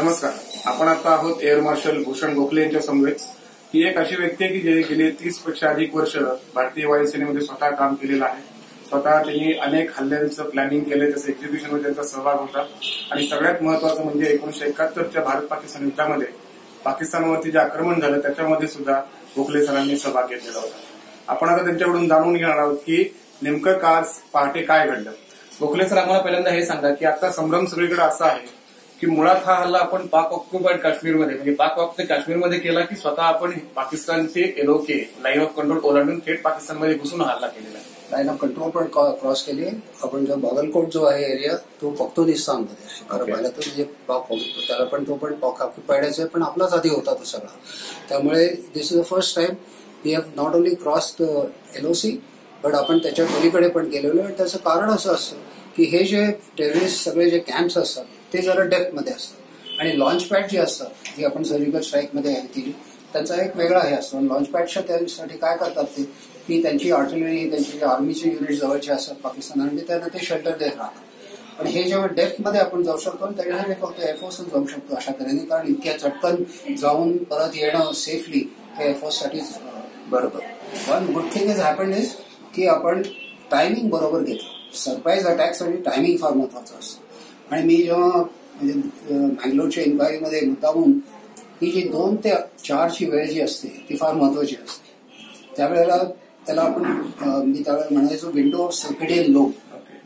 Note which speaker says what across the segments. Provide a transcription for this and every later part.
Speaker 1: नमस्कार. आपण आता आहोत एअर मार्शल भूषण गोखले यांच्या समवेत. ही एक अशी व्यक्ती आहे की जे गेली तीसपेक्षा अधिक वर्ष भारतीय वायुसेनेमध्ये स्वतः काम केलेलं आहे. स्वतः त्यांनी अनेक हल्ल्यांचं प्लॅनिंग केलं त्याचं एक्झिबिशनमध्ये त्यांचा सहभाग होता. आणि सगळ्यात महत्वाचं म्हणजे एकोणीशे एकाहत्तरच्या भारत पाकिस्तान युद्धामध्ये पाकिस्तानवरती जे आक्रमण झालं त्याच्यामध्ये सुद्धा गोखले सरांनी सहभाग घेतलेला होता. आपण आता त्यांच्याकडून जाणून घेणार आहोत की नेमकं का आज पहाटे काय घडलं. गोखले सर आम्हाला पहिल्यांदा हे सांगा की आता संभ्रम सगळीकडे असा आहे की मुळात हा हल्ला आपण पाक ऑक्युपाईड काश्मीरमध्ये म्हणजे पाक ऑक्युपाईड काश्मीरमध्ये केला की स्वतः आपण पाकिस्तानचे एलओके लाईन ऑफ कंट्रोल ओलांडून थेट पाकिस्तानमध्ये घुसून हा हल्ला केलेला आहे.
Speaker 2: लाईन ऑफ कंट्रोल पण क्रॉस केली. आपण जो बागलकोट जो आहे एरिया तो पक्तोदिस्तानमध्ये आहे. खरं. पाहिलं तर जे पाक त्याला पण तो पण पाक ऑक्युपाईडच आहे पण आपलाच आधी होता तो सगळा. त्यामुळे this is the first time we have not only cross the LOC but आपण त्याच्या पलीकडे पण गेलेलो आणि त्याचं कारण असं असतं की हे जे टेररिस्ट सगळे जे कॅम्प्स असतात ते जरा डेप्थमध्ये असतं. आणि लॉन्च पॅड जे असतात जी आपण सर्जिकल स्ट्राईकमध्ये आहे केली त्यांचा एक वेगळा हे असतो. लॉन्च पॅडच्या त्यासाठी काय करतात ते? की त्यांची आर्टिलरी त्यांची जे आर्मीचे युनिट जवळचे असतात पाकिस्तानामध्ये त्यांना ते शेल्टर देत राहतात. पण हे जेव्हा डेप्थमध्ये आपण जाऊ शकतो आणि त्याच्यासाठी फक्त एअरफोर्सच जाऊ शकतो अशा तऱ्हेने. कारण इतक्या चटकन जाऊन परत येणं सेफली हे एअरफोर्ससाठीच बरोबर. पण good thing is happen is की आपण टायमिंग बरोबर घेतलं सरप्राईज अटॅकसाठी टायमिंग फार महत्वाचं असतं. आणि मी जेव्हा म्हणजे मँगलोरच्या इन्क्वायरीमध्ये मुद्दामून ही जी दोन ते चारची वेळ जी असते ती फार महत्वाची असते. त्यावेळेला त्याला आपण मी त्यावेळेला म्हणायचो विंडो ऑफ सर्किडियन लो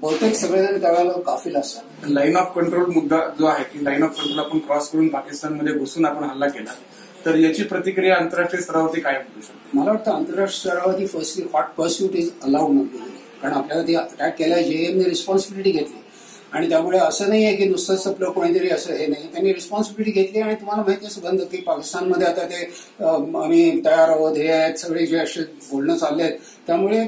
Speaker 2: बहुतेक सगळेजण त्यावेळेला गाफील असतात.
Speaker 1: लाईन ऑफ कंट्रोल मुद्दा जो आहे की लाईन ऑफ कंट्रोल आपण क्रॉस करून पाकिस्तानमध्ये घुसून आपण हल्ला केला तर याची प्रतिक्रिया आंतरराष्ट्रीय स्तरावरती काय होऊ शकते?
Speaker 2: मला वाटतं आंतरराष्ट्रीय स्तरावरती firstly hot pursuit is allowed नव्हती कारण आपल्याला ती अटॅक केला जेएमने रिस्पॉन्सिबिलिटी घेतली आणि त्यामुळे असं नाही आहे की नुसतं सपलं कोणीतरी असं हे नाही. त्यांनी रिस्पॉन्सिबिलिटी घेतली आणि तुम्हाला माहिती असं बंद की पाकिस्तानमध्ये आता ते आम्ही तयार आहोत हे आहेत सगळे जे असे बोलणं चालले आहेत. त्यामुळे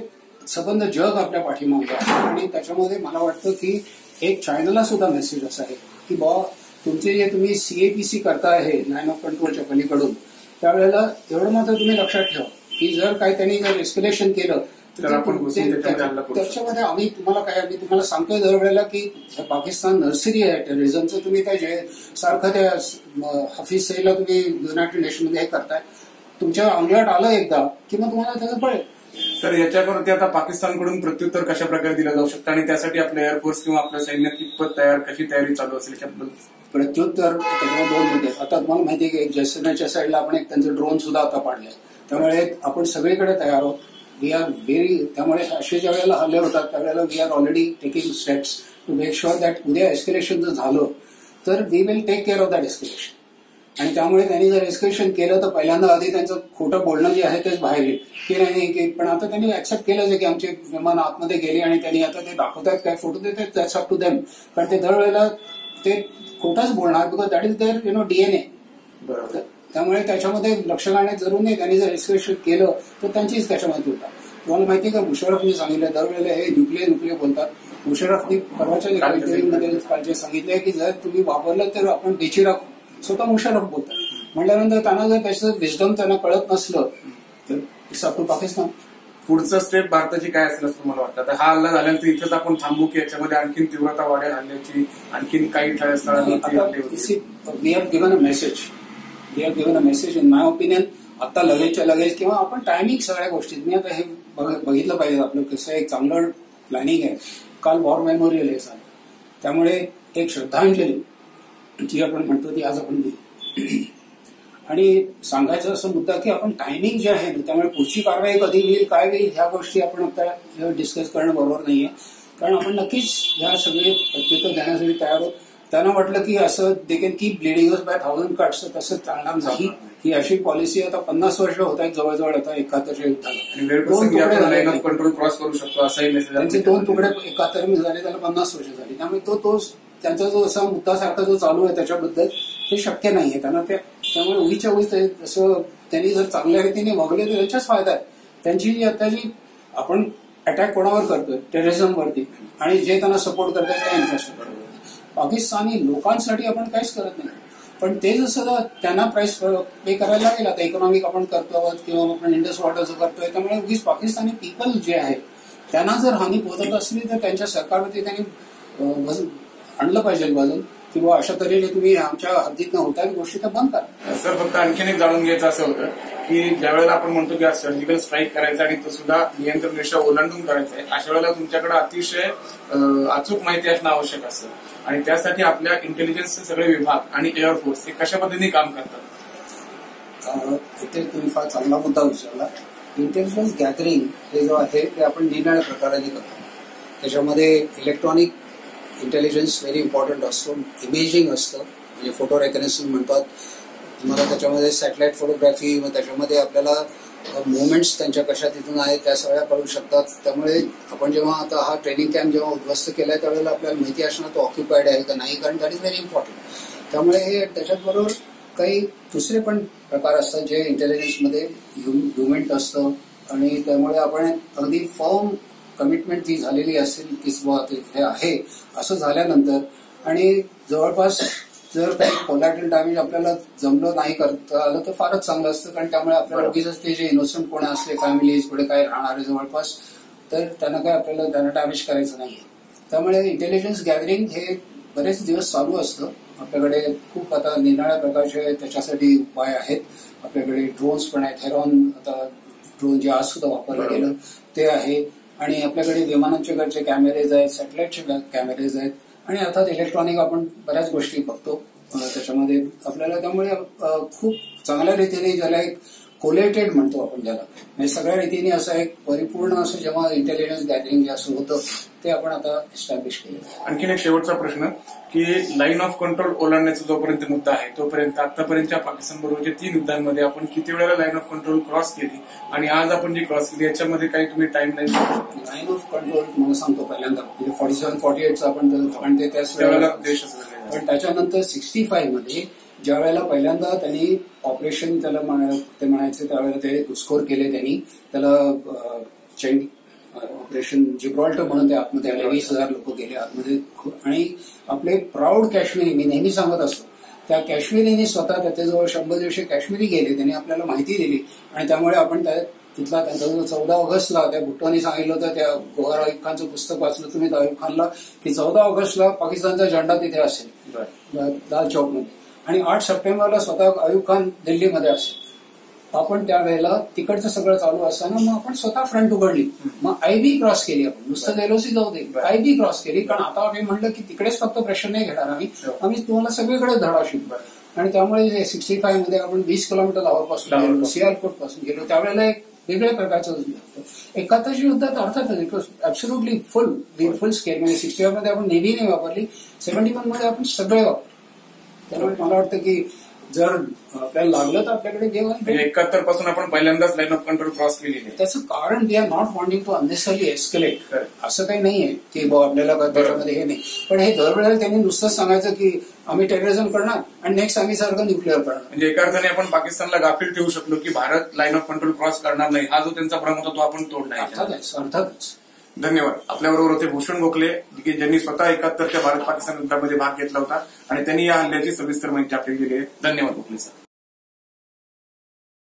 Speaker 2: सबंध जग आपल्या पाठीमागे आहे. आणि त्याच्यामध्ये मला वाटतं की एक चायनाला सुद्धा मेसेज असा आहे की बॉ तुमचे जे तुम्ही सीएपीसी करता आहे लाईन ऑफ कंट्रोलच्या पलीकडून त्यावेळेला एवढं मात्र तुम्ही लक्षात ठेवा की जर काही त्यांनी जर एस्केलेशन केलं
Speaker 1: त्याच्यामध्ये
Speaker 2: आम्ही तुम्हाला काय आम्ही तुम्हाला सांगतोय दरवेळेला की पाकिस्तान नर्सरी आहे टेररिझमचं तुम्ही काय जे सारखं त्या हफीज सईला तुम्ही युनायटेड नेशनमध्ये हे करताय. तुमच्या अंगलट आलं एकदा की मग तुम्हाला त्याचं पळेल
Speaker 1: तर याच्यावरती आता पाकिस्तानकडून प्रत्युत्तर कशा प्रकारे दिलं जाऊ शकतं आणि त्यासाठी आपलं एअरफोर्स किंवा आपलं सैन्य कितपत तयार कशी तयारी चालू असेल याच्याबद्दल?
Speaker 2: प्रत्युत्तर त्याच्यामध्ये दोन मुद्दे आहेत. आता तुम्हाला माहिती आहे की जैसलमेरच्या साईडला आपण एक त्यांचं ड्रोन सुद्धा आता पाडले त्यामुळे आपण सगळीकडे तयार आहोत. वी आर व्हेरी त्यामुळे असे ज्या वेळेला हल्ले होतात. त्यावेळेला we are already taking steps to make sure that उद्या एस्केलेशन जर झालं तर we will take care of that escalation आणि त्यामुळे त्यांनी जर एस्केलेशन केलं तर पहिल्यांदा आधी त्यांचं खोटं बोलणं जे आहे तेच बाहेर येईल. की नाही नाही की पण आता त्यांनी ऍक्सेप्ट केलंच आहे की आमचे विमान आतमध्ये गेले आणि त्यांनी आता ते दाखवतात काय फोटो देतात दॅट्स अप टू देम कारण ते दरवेळेला ते खोटाच बोलणार because that is there you know DNA
Speaker 1: बरोबर.
Speaker 2: त्यामुळे त्याच्यामध्ये लक्ष घालण्यात जरूर नाही त्यांनी जर एस्केलेशन केलं तर त्यांचीच त्याच्यामध्ये होता तुम्हाला माहिती आहे का मुशरफने सांगितलं दरवेळेला हे न्यूक्लियर न्यूक्लियर बोलतात. मुशरफने परवाच्या मध्ये कालचे सांगितले की जर तुम्ही वापरलं तर आपण बेची राखू स्वतः मुशरफ बोलतात. म्हटल्यानंतर त्यांना जर त्याचं विजडम त्यांना कळत नसलं तर इट्स टू पाकिस्तान
Speaker 1: पुढचं स्टेप भारताची काय असेल असं तुम्हाला वाटतं? हा हल्ला झाल्यानंतर इथेच आपण थांबू की याच्यामध्ये आणखीन तीव्रता वाढेल हल्ल्याची आणखीन काही
Speaker 2: a message we have given a message in my opinion आता लगेचच्या लगेच किंवा आपण टायमिंग सगळ्या गोष्टीत. मी आता हे बघ- बघितलं पाहिजे आपलं कसं एक चांगलं प्लॅनिंग आहे. काल वॉर मेमोरियल आहे सर त्यामुळे एक श्रद्धांजली जी आपण म्हणतो ती आज आपण दिली. आणि सांगायचं असं मुद्दा की आपण टायमिंग जे आहे ना त्यामुळे पुढची कारवाई कधी होईल काय होईल ह्या गोष्टी आपण आता डिस्कस करणं बरोबर नाहीये. कारण आपण नक्कीच ह्या सगळे प्रत्येक देण्यासाठी तयार आहोत. त्यांना वाटलं की असं they can keep bleeding by thousand cuts तसं चालणार नाही. ही. अशी पॉलिसी आता पन्नास वर्ष होत आहेत जवळजवळ आता एकाहत्तरच्या युद्धाला.
Speaker 1: कंट्रोल क्रॉस करू शकतो असाही
Speaker 2: त्यांचे
Speaker 1: मेसेज
Speaker 2: दोन तुकडे एकाहत्तर झाले त्याला पन्नास वर्ष झाली. त्यामुळे तो तो त्यांचा जो असा मुद्दासारखा जो चालू आहे त्याच्याबद्दल ते शक्य नाहीये त्यांना ते त्यामुळे उगीच्या उगीच जसं त्यांनी जर चांगल्या रीतीने वागले तर त्यांच्याच फायदा आहे. त्यांची जी आता जी आपण अटॅक कोणावर करतोय? टेररिझमवरती आणि जे त्यांना सपोर्ट करतात त्या इन्फ्रास्ट्रक्चरवर पाकिस्तानी लोकांसाठी आपण काहीच करत नाही. पण ते जसं त्यांना प्राइस पे करायला लागेल आता इकॉनॉमिक आपण करतो आहोत किंवा आपण इंडस वॉटरचं करतोय त्यामुळे वीज पाकिस्तानी पीपल जे आहेत त्यांना जर हानी पोहोचत असली तर त्यांच्या सरकारवरती त्यांनी आणलं पाहिजे बाजून की बुवा अशा तऱ्हेने तुम्ही आमच्या हद्दीत न होता गोष्टी तर बंद करा.
Speaker 1: सर फक्त आणखीन एक जाणून घ्यायचं असं होतं की ज्या वेळेला आपण म्हणतो की सर्जिकल स्ट्राईक करायचा आणि तो सुद्धा नियंत्रण रेषा ओलांडून करायचा आहे अशा वेळेला तुमच्याकडे अतिशय अचूक माहिती असणं आवश्यक असतं. आणि त्यासाठी आपल्या इंटेलिजन्सचे सगळे विभाग आणि एअरफोर्स हे कशा पद्धतीने काम करतात?
Speaker 2: इथे तुम्ही फार चांगला मुद्दा विचारला. इंटेलिजन्स गॅदरिंग हे जो आहे ते आपण निरनिराळ्या प्रकाराने करतो. त्याच्यामध्ये इलेक्ट्रॉनिक इंटेलिजन्स व्हेरी इम्पॉर्टंट असतो. इमेजिंग असतं. म्हणजे फोटो रेकनेसिंग म्हणतात. तुम्हाला त्याच्यामध्ये सॅटेलाइट फोटोग्राफी मग त्याच्यामध्ये आपल्याला मुवमेंट्स त्यांच्या कशा तिथून आहेत त्या सगळ्या कळू शकतात. त्यामुळे आपण जेव्हा आता हा ट्रेनिंग कॅम्प जेव्हा उद्ध्वस्त केलाय त्यावेळेला आपल्याला माहिती असणं तो ऑक्युपाईड आहे का नाही कारण दॅट इज व्हेरी इम्पॉर्टंट त्यामुळे हे त्याच्याचबरोबर काही दुसरे पण प्रकार असतात जे इंटेलिजन्समध्ये ह्युमेंट असतं. आणि त्यामुळे आपण अगदी फॉर्म कमिटमेंट ती झालेली असेल की बुवा ते हे आहे असं झाल्यानंतर आणि जवळपास जर काही कोलॅटरल डॅमेज आपल्याला जमलं नाही करता आलं तर फारच चांगलं असतं कारण त्यामुळे आपल्याला उगीच ते जे इनोसंट कोणी असले फॅमिलीज पुढे काय राहणारे जवळपास तर त्यांना काय आपल्याला त्यांना डॅमेज करायचं नाहीये. त्यामुळे इंटेलिजन्स गॅदरिंग हे बरेच दिवस चालू असतं. आपल्याकडे खूप आता निराळ्या प्रकारचे त्याच्यासाठी उपाय आहेत. आपल्याकडे ड्रोन्स पण आहेत. हेरॉन आता ड्रोन जे आज सुद्धा वापरलं गेलं ते आहे. आणि आपल्याकडे विमानांचे कडचे कॅमेरेज आहेत सॅटेलाइटचे कॅमेरेज आहेत. आणि अर्थात इलेक्ट्रॉनिक आपण बऱ्याच गोष्टी बघतो त्याच्यामध्ये. आपल्याला त्यामुळे खूप चांगल्या रीतीने ज्याला एक कोलेटेड म्हणतो आपण ज्याला. म्हणजे सगळ्या रीतीने असं एक परिपूर्ण असं जेव्हा इंटेलिजन्स गॅदरिंग जे असं होतं ते आपण आता एस्टॅब्लिश केलं.
Speaker 1: आणखीन एक शेवटचा प्रश्न की लाईन ऑफ कंट्रोल ओलांडण्याचा जोपर्यंत मुद्दा आहे तोपर्यंत आतापर्यंतच्या पाकिस्तान बरोबरच्या तीन युद्धांमध्ये आपण किती वेळा लाईन ऑफ कंट्रोल क्रॉस केली आणि आज आपण जी क्रॉस केली याच्यामध्ये काही तुम्ही time line
Speaker 2: line of control तुम्हाला सांगतो पहिल्यांदा. म्हणजे फॉर्टी सेव्हन फॉर्टी एटचं आपण ते त्याच वेळेला
Speaker 1: देश.
Speaker 2: पण त्याच्यानंतर सिक्स्टी फाईव्हमध्ये ज्या वेळेला पहिल्यांदा त्यांनी ऑपरेशन त्याला ते म्हणायचे त्यावेळेला ते घुसखोर केले त्यांनी. त्याला चैन ऑपरेशन जिब्रॉल्टर म्हणून ते आतमध्ये आले. वीस हजार लोक गेले आतमध्ये. आणि आपले प्राऊड काश्मीरी मी नेहमी सांगत असतो त्या काश्मीरीने स्वतः त्याच्याजवळ शंभर दिवशी काश्मीरी गेले त्यांनी आपल्याला माहिती दिली. आणि त्यामुळे आपण त्या तिथला त्यांचा जो चौदा ऑगस्टला त्या भुट्टोनी सांगितलं होतं त्या गोहर अयूब खानचं पुस्तक वाचलं तुम्ही अयूब खानला की चौदा ऑगस्टला पाकिस्तानचा झेंडा तिथे असेल. लाल चौकमध्ये. आणि आठ सप्टेंबरला स्वतः अयूब खान दिल्लीमध्ये असेल. आपण त्यावेळेला तिकडचं सगळं चालू असताना मग आपण स्वतः फ्रंट उघडली. मग आय बी क्रॉस केली आपण. नुसतं एलओसी जाऊ दे. आय बी क्रॉस केली. कारण आता आम्ही म्हणलं की तिकडेच फक्त प्रेशर नाही घेणार आम्ही. आम्ही तुम्हाला सगळीकडे धडा शिकू. आणि त्यामुळे सिक्स्टी फाईव्हमध्ये आपण वीस किलोमीटर लाहोरपासून गेलो. सियालकोटपासून गेलो त्यावेळेला एक वेगळ्या प्रकारचं एकाहत्तरच्या युद्धात अर्थातच it was absolutely full full scale म्हणजे सिक्स्टी फाईव्हमध्ये आपण नेव्ही नाही वापरली सेव्हन्टी वनमध्ये आपण सगळे वापरले. त्यामुळे मला वाटतं की जर आपल्याला लागलं तर आपल्याकडे जेवण
Speaker 1: म्हणजे एकाहत्तरपासून आपण पहिल्यांदाच लाईन ऑफ कंट्रोल क्रॉस आहे.
Speaker 2: त्याचं कारण they are not wanting to unnecessarily escalate. असं काही नाहीये की बुवा आपल्याला त्याच्यामध्ये हे नाही. पण हे दरवेळेला त्यांनी नुसतंच सांगायचं की आम्ही टेररिझम करणार आणि नेक्स्ट आम्ही सारखं न्यूक्लिअर करणार.
Speaker 1: म्हणजे एका अर्थाने आपण पाकिस्तानला गाफील ठेवू शकलो की Bharat line of control cross करणार नाही. हा जो त्यांचा भ्रम होता तो आपण आहे.
Speaker 2: अर्थातच अर्थातच.
Speaker 1: धन्यवाद. आपल्याबरोबर होते भूषण गोखले की ज्यांनी स्वतः एकाहत्तरच्या भारत पाकिस्तान युद्धामध्ये भाग घेतला होता. आणि त्यांनी या हल्ल्याची सविस्तर माहिती आपल्याला दिली आहे. धन्यवाद गोखले सर.